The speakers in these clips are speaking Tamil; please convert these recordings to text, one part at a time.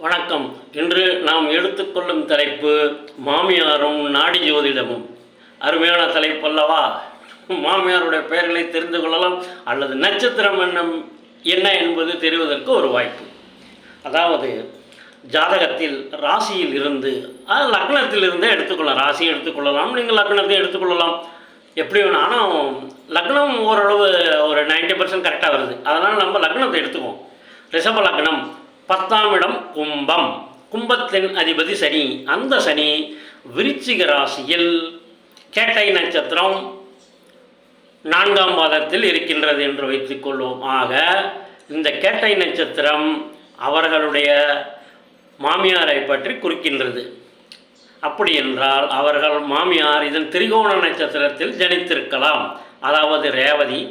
வணக்கம். இன்று நாம் எடுத்துக்கொள்ளும் தலைப்பு மாமியாரும் நாடி ஜோதிடமும். அருமையான தலைப்பு அல்லவா? மாமியாருடைய பெயர்களை தெரிந்து கொள்ளலாம். அல்லது நட்சத்திரம் என்ன என்ன என்பது தெரிவதற்கு ஒரு வாய்ப்பு. அதாவது ஜாதகத்தில் ராசியில் இருந்து லக்னத்தில் இருந்தே எடுத்துக்கொள்ளலாம். ராசியை எடுத்துக்கொள்ளலாம். நீங்கள் லக்னத்தை எடுத்துக்கொள்ளலாம். எப்படி வேணும் ஆனால் லக்னம் ஓரளவு ஒரு 90% பர்சன்ட் கரெக்டாக வருது. அதனால் நம்ம லக்னத்தை எடுத்துக்குவோம். ரிஷப லக்னம். பத்தாம் இடம் கும்பம். கும்பத்தின் அதிபதி சனி. அந்த சனி விருச்சிக ராசியில் கேட்டை நட்சத்திரம் நான்காம் பாதத்தில் இருக்கின்றது என்று வைத்துக்கொள்வோம் ஆக இந்த கேட்டை நட்சத்திரம் அவர்களுடைய மாமியாரை பற்றி குறிக்கின்றது. அப்படி என்றால் அவர்கள் மாமியார் இதன் திரிகோண நட்சத்திரத்தில் ஜனித்திருக்கலாம். அதாவது ரேவதி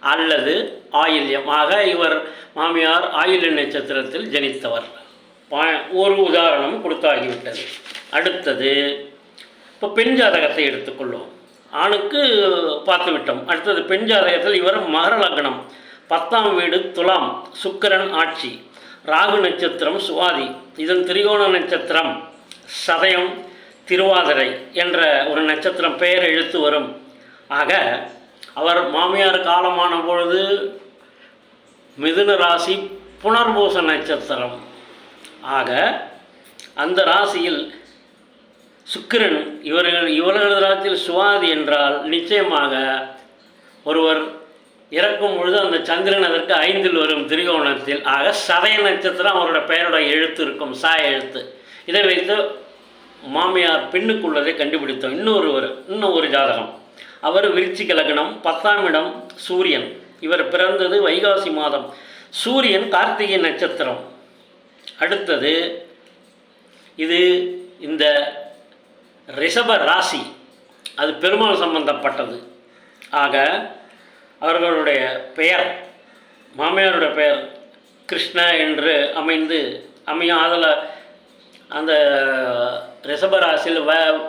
அல்லது ஆயில்யம். ஆக இவர் மாமியார் ஆயில்ய நட்சத்திரத்தில் ஜனித்தவர். பா- ஒரு உதாரணம் கொடுத்தாகிவிட்டது. அடுத்தது இப்போ பெண் ஜாதகத்தை எடுத்துக்கொள்வோம். ஆணுக்கு பார்த்து விட்டோம். அடுத்தது பெண் ஜாதகத்தில் இவர் மகர லக்னம். பத்தாம் வீடு துலாம் சுக்கிரன் ஆட்சி. ராகு நட்சத்திரம் சுவாதி. இதன் திரிகோண நட்சத்திரம் சதயம் திருவாதிரை என்ற ஒரு நட்சத்திரம் பெயர் எழுத்து வரும். ஆக அவர் மாமியார் காலமான பொழுது மிதுன ராசி புனர்பூச நட்சத்திரம். ஆக அந்த ராசியில் சுக்கிரன் இவர்கள் இவர்களது ராசியில் சுவாதி என்றால் நிச்சயமாக ஒருவர் இறக்கும் பொழுது அந்த சந்திரன் அதற்கு ஐந்தில் வரும் திரிகோணத்தில். ஆக சதய நட்சத்திரம் அவரோட பெயரோட எழுத்து இருக்கும் சா எழுத்து. இதை வைத்து மாமியார் பெண்ணுக்குள்ளதை கண்டுபிடித்தோம். இன்னொருவர் இன்னும் ஒரு ஜாதகம். அவர் விருச்சிக லக்னம் பத்தாம் இடம் சூரியன். இவர் பிறந்தது வைகாசி மாதம். சூரியன் கார்த்திகை நட்சத்திரம். அடுத்தது இது இந்த ரிஷப ராசி. அது பெருமாள் சம்பந்தப்பட்டது. ஆக அவர்களுடைய பெயர் மாமியாருடைய பெயர் கிருஷ்ண என்று அமைந்து அமையும் அதில் அந்த ரிஷபராசியில் வ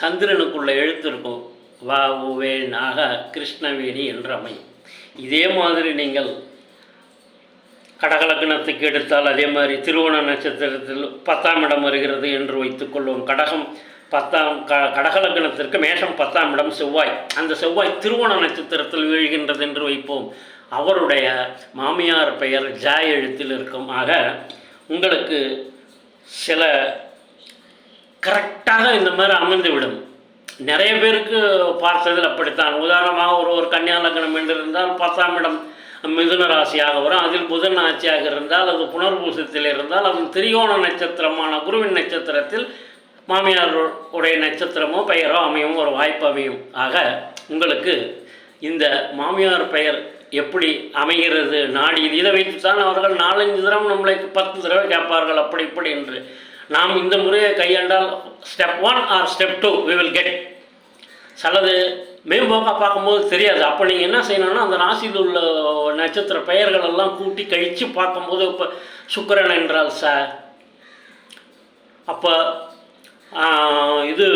சந்திரனுக்குள்ள எழுத்து இருக்கும். வ உவே நாக கிருஷ்ணவேணி என்று அமையும் இதே மாதிரி நீங்கள் கடகலக்கணத்துக்கு எடுத்தால் அதே மாதிரி திருவோண நட்சத்திரத்தில் பத்தாம் இடம் வருகிறது என்று வைத்துக்கொள்வோம் கடகம் பத்தாம் க கடகலக்கணத்திற்கு மேஷம் பத்தாம் இடம் செவ்வாய். அந்த செவ்வாய் திருவோண நட்சத்திரத்தில் வீழ்கின்றது என்று வைப்போம். அவருடைய மாமியார் பெயர் ஜாய் எழுத்தில் இருக்கும். ஆக உங்களுக்கு சில கரெக்டாக இந்த மாதிரி அமைந்துவிடும். நிறைய பேருக்கு பார்த்ததில் அப்படித்தான். உதாரணமாக ஒரு ஒரு கன்னியா லக்னம் என்றிருந்தால் பத்தாம் இடம் மிதுன ராசியாக வரும். அதில் புதன் ஆட்சியாக இருந்தால் அது புனர்பூசத்தில் இருந்தால் அது திரிகோண நட்சத்திரமான குருவின் நட்சத்திரத்தில் மாமியார் உடைய நட்சத்திரமோ பெயரோ அமையும் ஒரு வாய்ப்பு அமையும். ஆக உங்களுக்கு இந்த மாமியார் பெயர் எப்படி அமைகிறது? நாடி இதை வைத்துத்தான் அவர்கள் நாலஞ்சு தடவை நம்மளை பத்து தடவை கேட்பார்கள் அப்படி இப்படி என்று. நாம் இந்த முறையை கையாண்டால் step one or step two we will get சிலது மேம்போக்காக பார்க்கும்போது தெரியாது. அப்போ நீங்கள் என்ன செய்யணும்னா அந்த ராசியில் உள்ள நட்சத்திர பெயர்கள் எல்லாம் கூட்டி கழித்து பார்க்கும்போது இப்போ சுக்கரன் என்றால் சார் அப்போ இது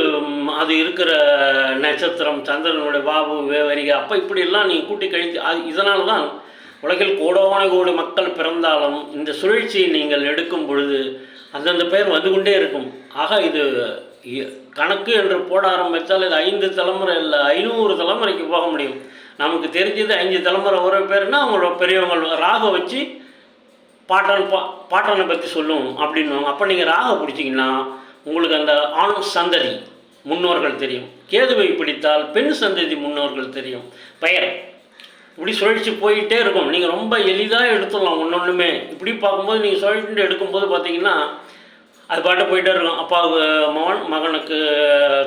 அது இருக்கிற நட்சத்திரம் சந்திரனுடைய பாபு வேவரிகை அப்போ இப்படியெல்லாம் நீங்கள் கூட்டி கழித்து அது இதனால தான் உலகில் கோடான கோடி மக்கள் பிறந்தாலும் இந்த சுழற்சியை நீங்கள் எடுக்கும் பொழுது அந்தந்த பெயர் வந்து கொண்டே இருக்கும். ஆக இது கணக்கு என்று போட ஆரம்பித்தால் இது ஐந்து தலைமுறை இல்லை ஐநூறு தலைமுறைக்கு போக முடியும். நமக்கு தெரிஞ்சது அஞ்சு தலைமுறை ஒரு பேர்னா அவங்களோட பெரியவங்க ராக வச்சு பாட்டன் பா பாட்டனை பற்றி சொல்லும் அப்படின்னுவாங்க. அப்போ நீங்கள் ராக பிடிச்சிங்கன்னா உங்களுக்கு அந்த ஆண் சந்ததி முன்னோர்கள் தெரியும். கேதுவை பிடித்தால் பெண் சந்ததி முன்னோர்கள் தெரியும். பெயர். இப்படி சுழற்சி போயிட்டே இருக்கும். நீங்கள் ரொம்ப எளிதாக எடுத்துடலாம் ஒன்று ஒன்றுமே இப்படி பார்க்கும்போது நீங்கள் சுழற்சி எடுக்கும்போது பார்த்தீங்கன்னா அது பாட்டு போயிட்டே இருக்கும் அப்பாவுக்கு மகன் மகனுக்கு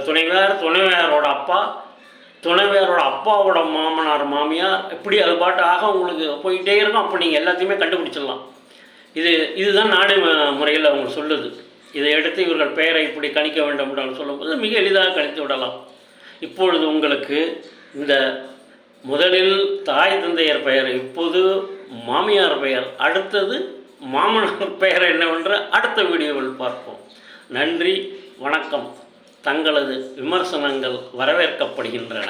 துணைவியார் துணைவியாரோட அப்பா துணைவியாரோட அப்பாவோட மாமனார் மாமியார் இப்படி அது பாட்டு ஆக உங்களுக்கு போயிட்டே இருக்கும் அப்போ நீங்கள் எல்லாத்தையுமே கண்டுபிடிச்சிடலாம். இது இதுதான் நாடு முறையில் அவங்க சொல்லுது. இதை எடுத்து இவர்கள் பெயரை இப்படி கணிக்க வேண்டும் என்று சொல்லும்போது மிக எளிதாக கணித்து விடலாம். இப்பொழுது உங்களுக்கு இந்த முதலில் தாய் தந்தையர் பெயர் இப்போது மாமியார் பெயர் அடுத்தது மாமனார் பெயர் என்னவென்று அடுத்த வீடியோவில் பார்ப்போம். நன்றி வணக்கம். தங்களது விமர்சனங்கள் வரவேற்கப்படுகின்றன.